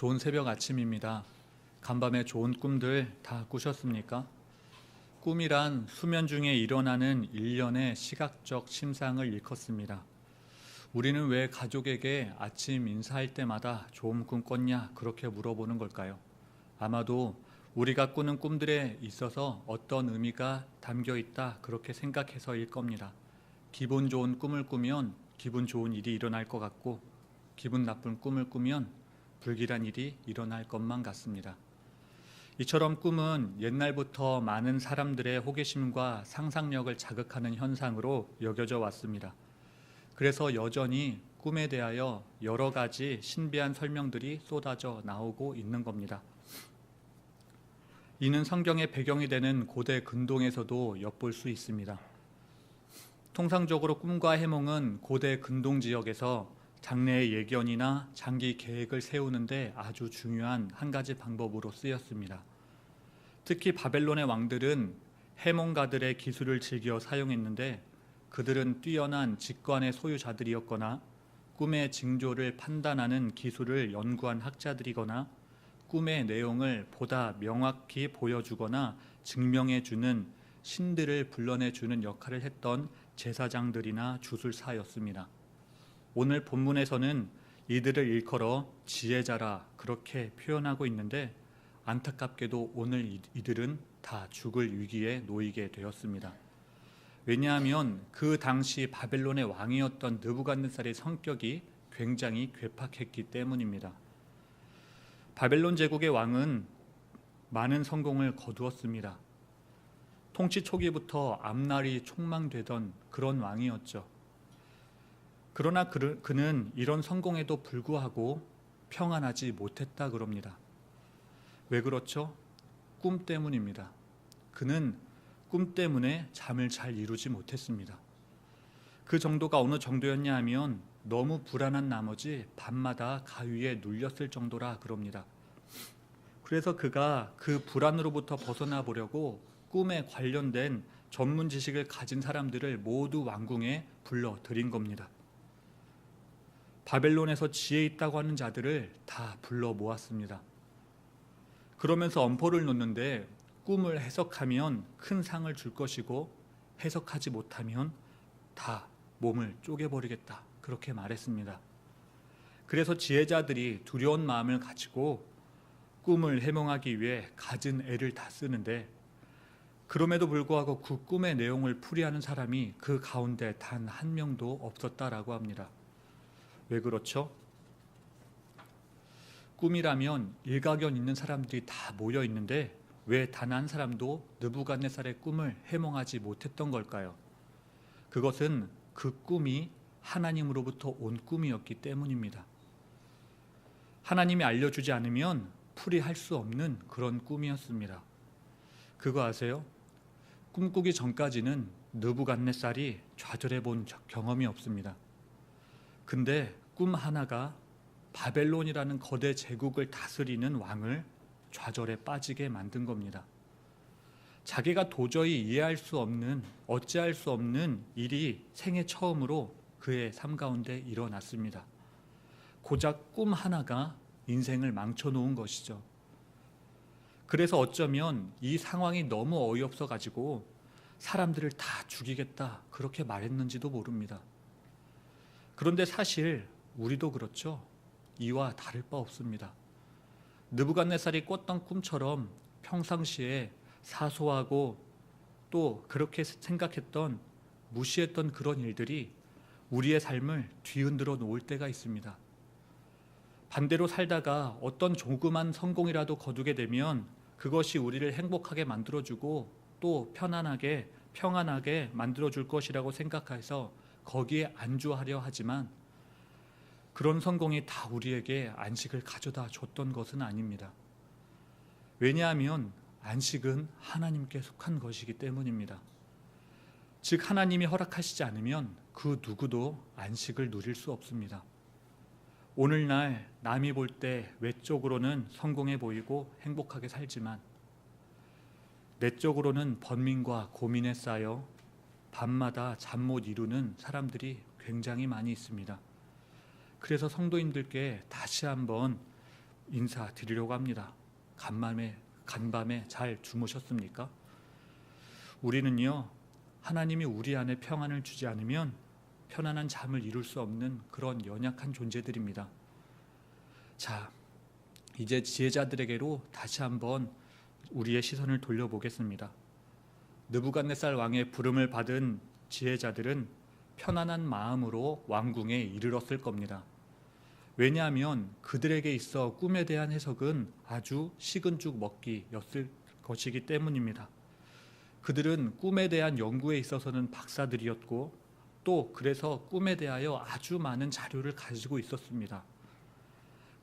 좋은 새벽 아침입니다. 간밤에 좋은 꿈들 다 꾸셨습니까? 꿈이란 수면 중에 일어나는 일련의 시각적 심상을 일컫습니다. 우리는 왜 가족에게 아침 인사할 때마다 좋은 꿈 꿨냐 그렇게 물어보는 걸까요? 아마도 우리가 꾸는 꿈들에 있어서 어떤 의미가 담겨 있다 그렇게 생각해서일 겁니다. 기분 좋은 꿈을 꾸면 기분 좋은 일이 일어날 것 같고 기분 나쁜 꿈을 꾸면 불길한 일이 일어날 것만 같습니다. 이처럼 꿈은 옛날부터 많은 사람들의 호기심과 상상력을 자극하는 현상으로 여겨져 왔습니다. 그래서 여전히 꿈에 대하여 여러 가지 신비한 설명들이 쏟아져 나오고 있는 겁니다. 이는 성경의 배경이 되는 고대 근동에서도 엿볼 수 있습니다. 통상적으로 꿈과 해몽은 고대 근동 지역에서 장래의 예견이나 장기 계획을 세우는데 아주 중요한 한 가지 방법으로 쓰였습니다. 특히 바벨론의 왕들은 해몽가들의 기술을 즐겨 사용했는데 그들은 뛰어난 직관의 소유자들이었거나 꿈의 징조를 판단하는 기술을 연구한 학자들이거나 꿈의 내용을 보다 명확히 보여주거나 증명해 주는 신들을 불러내 주는 역할을 했던 제사장들이나 주술사였습니다. 오늘 본문에서는 이들을 일컬어 지혜자라 그렇게 표현하고 있는데 안타깝게도 오늘 이들은 다 죽을 위기에 놓이게 되었습니다. 왜냐하면 그 당시 바벨론의 왕이었던 느부갓네살의 성격이 굉장히 괴팍했기 때문입니다. 바벨론 제국의 왕은 많은 성공을 거두었습니다. 통치 초기부터 앞날이 촉망되던 그런 왕이었죠. 그러나 그는 이런 성공에도 불구하고 평안하지 못했다 그럽니다. 왜 그렇죠? 꿈 때문입니다. 그는 꿈 때문에 잠을 잘 이루지 못했습니다. 그 정도가 어느 정도였냐 하면 너무 불안한 나머지 밤마다 가위에 눌렸을 정도라 그럽니다. 그래서 그가 그 불안으로부터 벗어나 보려고 꿈에 관련된 전문 지식을 가진 사람들을 모두 왕궁에 불러 들인 겁니다. 바벨론에서 지혜 있다고 하는 자들을 다 불러 모았습니다. 그러면서 엄포를 놓는데 꿈을 해석하면 큰 상을 줄 것이고 해석하지 못하면 다 몸을 쪼개버리겠다. 그렇게 말했습니다. 그래서 지혜자들이 두려운 마음을 가지고 꿈을 해몽하기 위해 가진 애를 다 쓰는데 그럼에도 불구하고 그 꿈의 내용을 풀이하는 사람이 그 가운데 단 한 명도 없었다라고 합니다. 왜 그렇죠? 꿈이라면 일가견 있는 사람들이 다 모여 있는데 왜 단 한 사람도 느부갓네살의 꿈을 해몽하지 못했던 걸까요? 그것은 그 꿈이 하나님으로부터 온 꿈이었기 때문입니다. 하나님이 알려주지 않으면 풀이할 수 없는 그런 꿈이었습니다. 그거 아세요? 꿈꾸기 전까지는 느부갓네살이 좌절해 본 경험이 없습니다. 근데 꿈 하나가 바벨론이라는 거대 제국을 다스리는 왕을 좌절에 빠지게 만든 겁니다. 자기가 도저히 이해할 수 없는 어찌할 수 없는 일이 생애 처음으로 그의 삶 가운데 일어났습니다. 고작 꿈 하나가 인생을 망쳐 놓은 것이죠. 그래서 어쩌면 이 상황이 너무 어이없어 가지고 사람들을 다 죽이겠다 그렇게 말했는지도 모릅니다. 그런데 사실 우리도 그렇죠. 이와 다를 바 없습니다. 느부갓네살이 꿨던 꿈처럼 평상시에 사소하고 또 그렇게 생각했던 무시했던 그런 일들이 우리의 삶을 뒤흔들어 놓을 때가 있습니다. 반대로 살다가 어떤 조그만 성공이라도 거두게 되면 그것이 우리를 행복하게 만들어주고 또 편안하게 평안하게 만들어줄 것이라고 생각해서 거기에 안주하려 하지만 그런 성공이 다 우리에게 안식을 가져다 줬던 것은 아닙니다. 왜냐하면 안식은 하나님께 속한 것이기 때문입니다. 즉 하나님이 허락하시지 않으면 그 누구도 안식을 누릴 수 없습니다. 오늘날 남이 볼 때 외적으로는 성공해 보이고 행복하게 살지만 내적으로는 번민과 고민에 쌓여 밤마다 잠 못 이루는 사람들이 굉장히 많이 있습니다. 그래서 성도님들께 다시 한번 인사드리려고 합니다. 간밤에 간밤에 잘 주무셨습니까? 우리는요 하나님이 우리 안에 평안을 주지 않으면 편안한 잠을 이룰 수 없는 그런 연약한 존재들입니다. 자, 이제 지혜자들에게로 다시 한번 우리의 시선을 돌려보겠습니다. 느부갓네살 왕의 부름을 받은 지혜자들은 편안한 마음으로 왕궁에 이르렀을 겁니다. 왜냐하면 그들에게 있어 꿈에 대한 해석은 아주 식은 죽 먹기였을 것이기 때문입니다. 그들은 꿈에 대한 연구에 있어서는 박사들이었고 또 그래서 꿈에 대하여 아주 많은 자료를 가지고 있었습니다.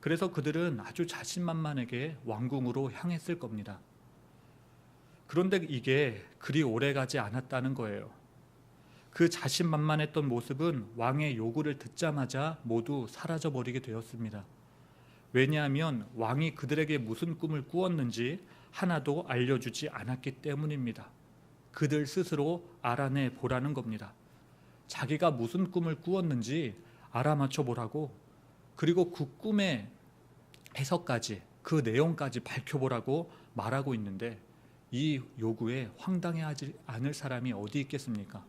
그래서 그들은 아주 자신만만하게 왕궁으로 향했을 겁니다. 그런데 이게 그리 오래 가지 않았다는 거예요. 그 자신만만했던 모습은 왕의 요구를 듣자마자 모두 사라져 버리게 되었습니다. 왜냐하면 왕이 그들에게 무슨 꿈을 꾸었는지 하나도 알려주지 않았기 때문입니다. 그들 스스로 알아내 보라는 겁니다. 자기가 무슨 꿈을 꾸었는지 알아맞혀 보라고 그리고 그 꿈의 해석까지 그 내용까지 밝혀보라고 말하고 있는데 이 요구에 황당해하지 않을 사람이 어디 있겠습니까?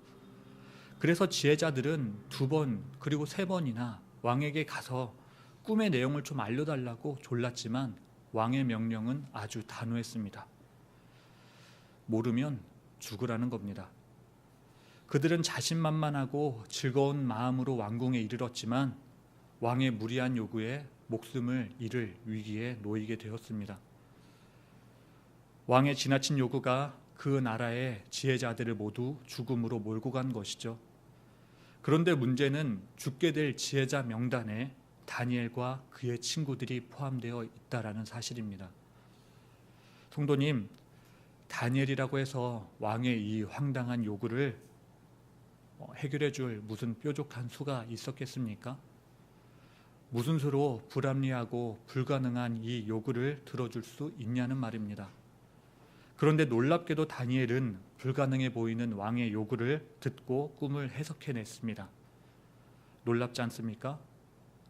그래서 지혜자들은 두 번 그리고 세 번이나 왕에게 가서 꿈의 내용을 좀 알려달라고 졸랐지만 왕의 명령은 아주 단호했습니다. 모르면 죽으라는 겁니다. 그들은 자신만만하고 즐거운 마음으로 왕궁에 이르렀지만 왕의 무리한 요구에 목숨을 잃을 위기에 놓이게 되었습니다. 왕의 지나친 요구가 그 나라의 지혜자들을 모두 죽음으로 몰고 간 것이죠. 그런데 문제는 죽게 될 지혜자 명단에 다니엘과 그의 친구들이 포함되어 있다라는 사실입니다. 성도님, 다니엘이라고 해서 왕의 이 황당한 요구를 어, 해결해 줄 무슨 뾰족한 수가 있었겠습니까? 무슨 수로 불합리하고 불가능한 이 요구를 들어줄 수 있냐는 말입니다. 그런데 놀랍게도 다니엘은 불가능해 보이는 왕의 요구를 듣고 꿈을 해석해냈습니다. 놀랍지 않습니까?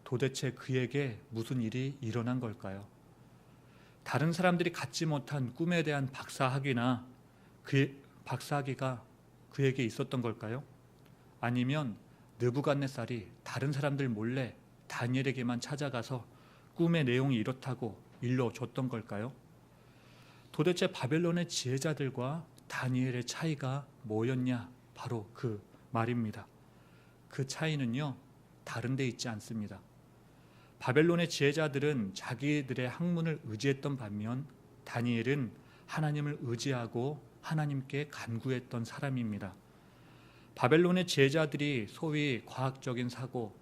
도대체 그에게 무슨 일이 일어난 걸까요? 다른 사람들이 갖지 못한 꿈에 대한 박사학위나 그 박사학위가 그에게 있었던 걸까요? 아니면 느부갓네살이 다른 사람들 몰래 다니엘에게만 찾아가서 꿈의 내용이 이렇다고 일러줬던 걸까요? 도대체 바벨론의 지혜자들과 다니엘의 차이가 뭐였냐? 바로 그 말입니다. 그 차이는요, 다른 데 있지 않습니다. 바벨론의 지혜자들은 자기들의 학문을 의지했던 반면 다니엘은 하나님을 의지하고 하나님께 간구했던 사람입니다. 바벨론의 지혜자들이 소위 과학적인 사고,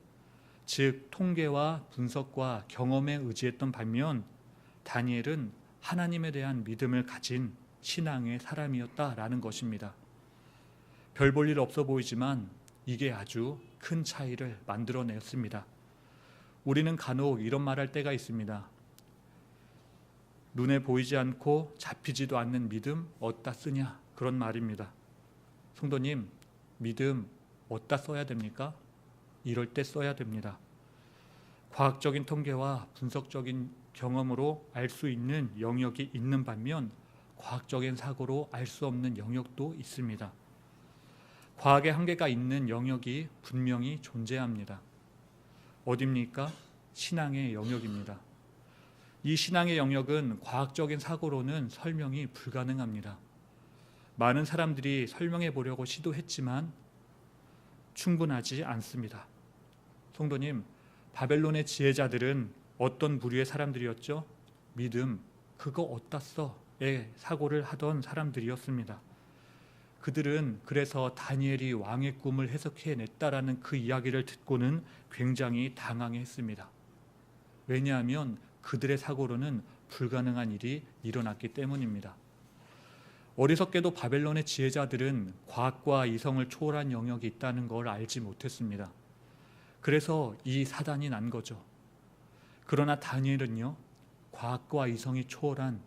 즉 통계와 분석과 경험에 의지했던 반면 다니엘은 하나님에 대한 믿음을 가진 신앙의 사람이었다라는 것입니다. 별 볼 일 없어 보이지만 이게 아주 큰 차이를 만들어냈습니다. 우리는 간혹 이런 말할 때가 있습니다. 눈에 보이지 않고 잡히지도 않는 믿음 어디다 쓰냐 그런 말입니다. 성도님 믿음 어디다 써야 됩니까? 이럴 때 써야 됩니다. 과학적인 통계와 분석적인 경험으로 알 수 있는 영역이 있는 반면 과학적인 사고로 알 수 없는 영역도 있습니다. 과학의 한계가 있는 영역이 분명히 존재합니다. 어딥니까? 신앙의 영역입니다. 이 신앙의 영역은 과학적인 사고로는 설명이 불가능합니다. 많은 사람들이 설명해 보려고 시도했지만 충분하지 않습니다. 성도님, 바벨론의 지혜자들은 어떤 부류의 사람들이었죠? 믿음, 그거 어디다 써?의 사고를 하던 사람들이었습니다. 그들은 그래서 다니엘이 왕의 꿈을 해석해 냈다라는 그 이야기를 듣고는 굉장히 당황했습니다. 왜냐하면 그들의 사고로는 불가능한 일이 일어났기 때문입니다. 어리석게도 바벨론의 지혜자들은 과학과 이성을 초월한 영역이 있다는 걸 알지 못했습니다. 그래서 이 사단이 난 거죠. 그러나 다니엘은요, 과학과 이성이 초월한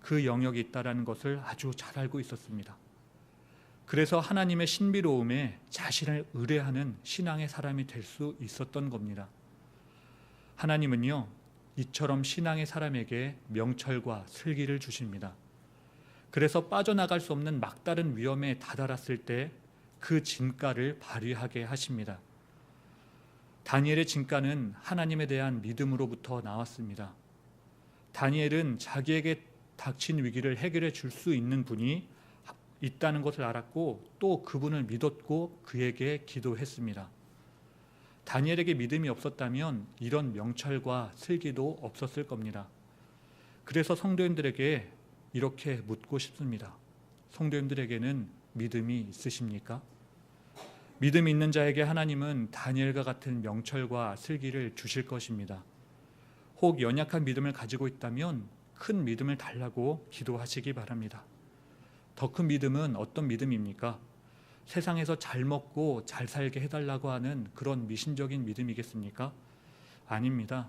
그 영역이 있다라는 것을 아주 잘 알고 있었습니다. 그래서 하나님의 신비로움에 자신을 의뢰하는 신앙의 사람이 될 수 있었던 겁니다. 하나님은요, 이처럼 신앙의 사람에게 명철과 슬기를 주십니다. 그래서 빠져나갈 수 없는 막다른 위험에 다다랐을 때 그 진가를 발휘하게 하십니다. 다니엘의 진가는 하나님에 대한 믿음으로부터 나왔습니다. 다니엘은 자기에게 닥친 위기를 해결해 줄 수 있는 분이 있다는 것을 알았고 또 그분을 믿었고 그에게 기도했습니다. 다니엘에게 믿음이 없었다면 이런 명철과 슬기도 없었을 겁니다. 그래서 성도님들에게 이렇게 묻고 싶습니다. 성도님들에게는 믿음이 있으십니까? 믿음 있는 자에게 하나님은 다니엘과 같은 명철과 슬기를 주실 것입니다. 혹 연약한 믿음을 가지고 있다면 큰 믿음을 달라고 기도하시기 바랍니다. 더 큰 믿음은 어떤 믿음입니까? 세상에서 잘 먹고 잘 살게 해달라고 하는 그런 미신적인 믿음이겠습니까? 아닙니다.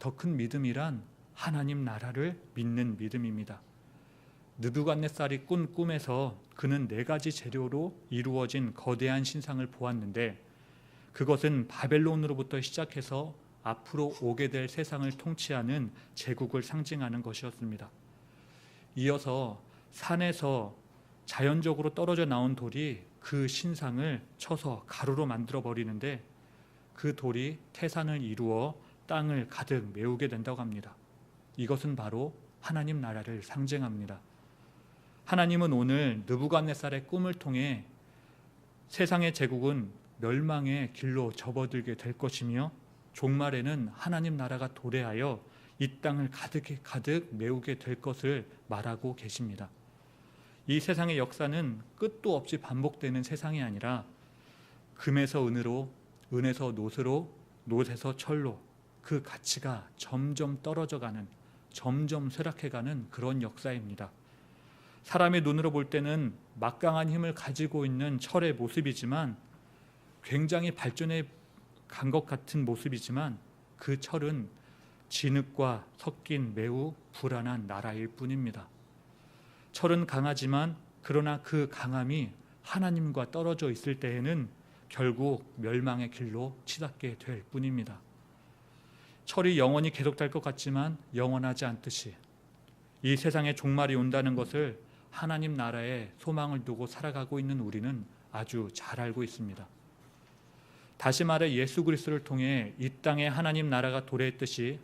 더 큰 믿음이란 하나님 나라를 믿는 믿음입니다. 느부갓네살이 꾼 꿈에서 그는 네 가지 재료로 이루어진 거대한 신상을 보았는데 그것은 바벨론으로부터 시작해서 앞으로 오게 될 세상을 통치하는 제국을 상징하는 것이었습니다. 이어서 산에서 자연적으로 떨어져 나온 돌이 그 신상을 쳐서 가루로 만들어 버리는데 그 돌이 태산을 이루어 땅을 가득 메우게 된다고 합니다. 이것은 바로 하나님 나라를 상징합니다. 하나님은 오늘 느부갓네살의 꿈을 통해 세상의 제국은 멸망의 길로 접어들게 될 것이며 종말에는 하나님 나라가 도래하여 이 땅을 가득 가득 메우게 될 것을 말하고 계십니다. 이 세상의 역사는 끝도 없이 반복되는 세상이 아니라 금에서 은으로, 은에서 노스로, 노에서 철로 그 가치가 점점 떨어져가는, 점점 쇠락해가는 그런 역사입니다. 사람의 눈으로 볼 때는 막강한 힘을 가지고 있는 철의 모습이지만 굉장히 발전해 간 것 같은 모습이지만 그 철은 진흙과 섞인 매우 불안한 나라일 뿐입니다. 철은 강하지만 그러나 그 강함이 하나님과 떨어져 있을 때에는 결국 멸망의 길로 치닫게 될 뿐입니다. 철이 영원히 계속될 것 같지만 영원하지 않듯이 이 세상에 종말이 온다는 것을 하나님 나라에 소망을 두고 살아가고 있는 우리는 아주 잘 알고 있습니다. 다시 말해 예수 그리스도를 통해 이 땅에 하나님 나라가 도래했듯이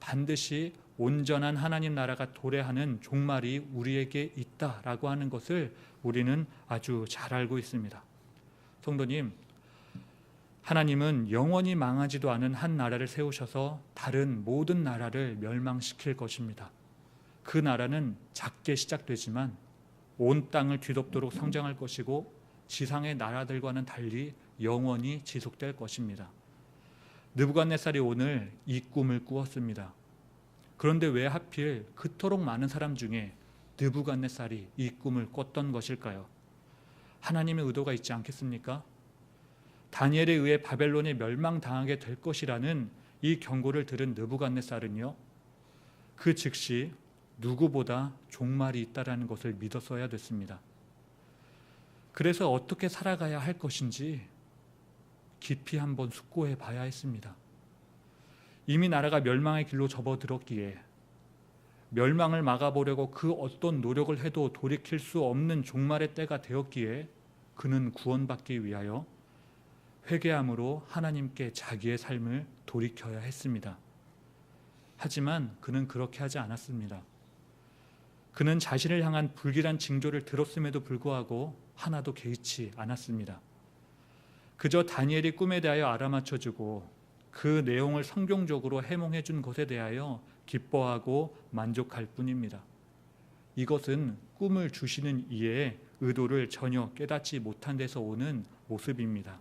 반드시 온전한 하나님 나라가 도래하는 종말이 우리에게 있다라고 하는 것을 우리는 아주 잘 알고 있습니다. 성도님, 하나님은 영원히 망하지도 않은 한 나라를 세우셔서 다른 모든 나라를 멸망시킬 것입니다. 그 나라는 작게 시작되지만 온 땅을 뒤덮도록 성장할 것이고 지상의 나라들과는 달리 영원히 지속될 것입니다. 느부갓네살이 오늘 이 꿈을 꾸었습니다. 그런데 왜 하필 그토록 많은 사람 중에 느부갓네살이 이 꿈을 꿨던 것일까요? 하나님의 의도가 있지 않겠습니까? 다니엘에 의해 바벨론에 멸망당하게 될 것이라는 이 경고를 들은 느부갓네살은요. 그 즉시 누구보다 종말이 있다라는 것을 믿었어야 됐습니다. 그래서 어떻게 살아가야 할 것인지 깊이 한번 숙고해 봐야 했습니다. 이미 나라가 멸망의 길로 접어들었기에 멸망을 막아보려고 그 어떤 노력을 해도 돌이킬 수 없는 종말의 때가 되었기에 그는 구원받기 위하여 회개함으로 하나님께 자기의 삶을 돌이켜야 했습니다. 하지만 그는 그렇게 하지 않았습니다. 그는 자신을 향한 불길한 징조를 들었음에도 불구하고 하나도 개의치 않았습니다. 그저 다니엘이 꿈에 대하여 알아맞혀주고 그 내용을 성경적으로 해몽해 준 것에 대하여 기뻐하고 만족할 뿐입니다. 이것은 꿈을 주시는 이의 의도를 전혀 깨닫지 못한 데서 오는 모습입니다.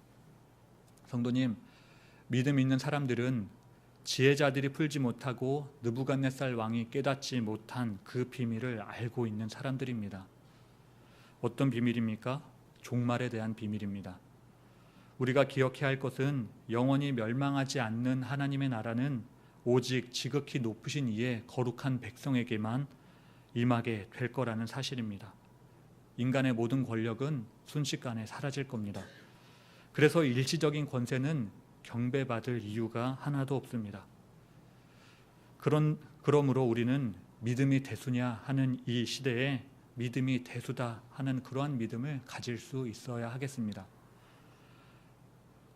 성도님, 믿음 있는 사람들은 지혜자들이 풀지 못하고 느부갓네살 왕이 깨닫지 못한 그 비밀을 알고 있는 사람들입니다. 어떤 비밀입니까? 종말에 대한 비밀입니다. 우리가 기억해야 할 것은 영원히 멸망하지 않는 하나님의 나라는 오직 지극히 높으신 이의 거룩한 백성에게만 임하게 될 거라는 사실입니다. 인간의 모든 권력은 순식간에 사라질 겁니다. 그래서 일시적인 권세는 경배받을 이유가 하나도 없습니다. 그런 그러므로 우리는 믿음이 대수냐 하는 이 시대에 믿음이 대수다 하는 그러한 믿음을 가질 수 있어야 하겠습니다.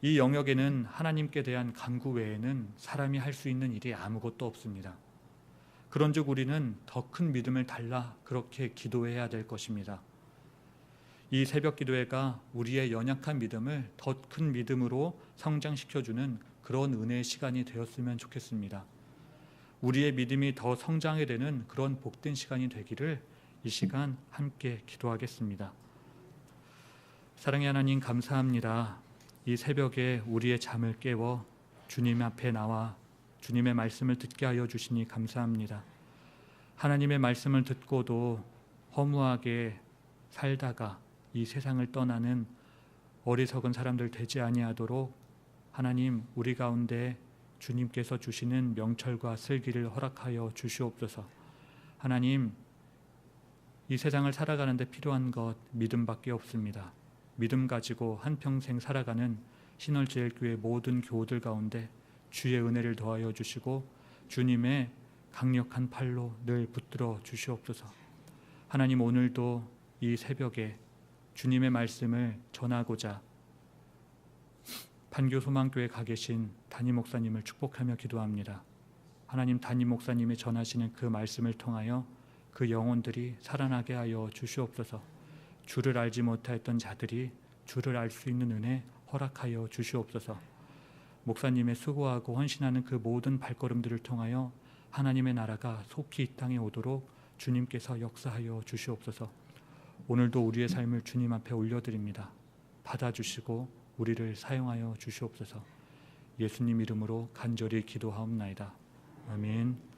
이 영역에는 하나님께 대한 간구 외에는 사람이 할 수 있는 일이 아무것도 없습니다. 그런즉 우리는 더 큰 믿음을 달라 그렇게 기도해야 될 것입니다. 이 새벽 기도회가 우리의 연약한 믿음을 더 큰 믿음으로 성장시켜주는 그런 은혜의 시간이 되었으면 좋겠습니다. 우리의 믿음이 더 성장해 되는 그런 복된 시간이 되기를 이 시간 함께 기도하겠습니다. 사랑의 하나님 감사합니다. 이 새벽에 우리의 잠을 깨워 주님 앞에 나와 주님의 말씀을 듣게 하여 주시니 감사합니다. 하나님의 말씀을 듣고도 허무하게 살다가 이 세상을 떠나는 어리석은 사람들 되지 아니하도록 하나님 우리 가운데 주님께서 주시는 명철과 슬기를 허락하여 주시옵소서. 하나님 이 세상을 살아가는데 필요한 것 믿음밖에 없습니다. 믿음 가지고 한평생 살아가는 신월제일교회 모든 교우들 가운데 주의 은혜를 더하여 주시고 주님의 강력한 팔로 늘 붙들어 주시옵소서. 하나님 오늘도 이 새벽에 주님의 말씀을 전하고자 판교 소망교회 가 계신 담임 목사님을 축복하며 기도합니다. 하나님 담임 목사님이 전하시는 그 말씀을 통하여 그 영혼들이 살아나게 하여 주시옵소서. 주를 알지 못하였던 자들이 주를 알 수 있는 은혜 허락하여 주시옵소서. 목사님의 수고하고 헌신하는 그 모든 발걸음들을 통하여 하나님의 나라가 속히 이 땅에 오도록 주님께서 역사하여 주시옵소서. 오늘도 우리의 삶을 주님 앞에 올려드립니다. 받아주시고 우리를 사용하여 주시옵소서. 예수님 이름으로 간절히 기도하옵나이다. 아멘.